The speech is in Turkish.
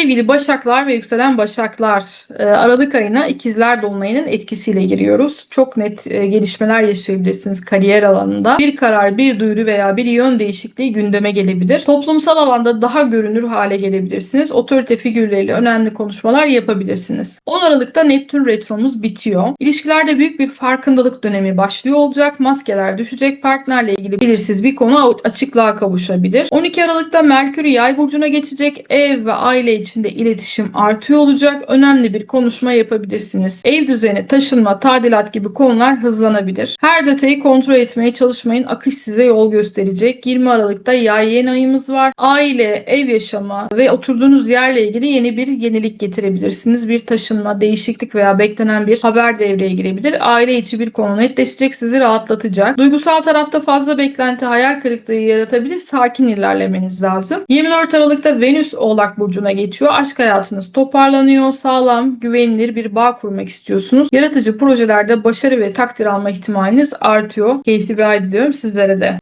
Sevgili Başaklar ve yükselen Başaklar, e, Aralık ayına ikizler dolunayının etkisiyle giriyoruz. Çok net e, gelişmeler yaşayabilirsiniz kariyer alanında. Bir karar, bir duyuru veya bir yön değişikliği gündeme gelebilir. Toplumsal alanda daha görünür hale gelebilirsiniz. Otorite figürleriyle önemli konuşmalar yapabilirsiniz. 10 Aralık'ta Neptün retromuz bitiyor. İlişkilerde büyük bir farkındalık dönemi başlıyor olacak. Maskeler düşecek. Partnerle ilgili belirsiz bir konu açıklığa kavuşabilir. 12 Aralık'ta Merkür Yay burcuna geçecek. Ev ve aile içinde iletişim artıyor olacak. Önemli bir konuşma yapabilirsiniz. Ev düzeni, taşınma, tadilat gibi konular hızlanabilir. Her detayı kontrol etmeye çalışmayın. Akış size yol gösterecek. 20 Aralık'ta yay yeni ayımız var. Aile, ev yaşamı ve oturduğunuz yerle ilgili yeni bir yenilik getirebilirsiniz. Bir taşınma, değişiklik veya beklenen bir haber devreye girebilir. Aile içi bir konu netleşecek, sizi rahatlatacak. Duygusal tarafta fazla beklenti, hayal kırıklığı yaratabilir. Sakin ilerlemeniz lazım. 24 Aralık'ta Venüs Oğlak Burcu'na geçiyor. Aşk hayatınız toparlanıyor. Sağlam, güvenilir bir bağ kurmak istiyorsunuz. Yaratıcı projelerde başarı ve takdir alma ihtimaliniz artıyor. Keyifli bir ay diliyorum sizlere de.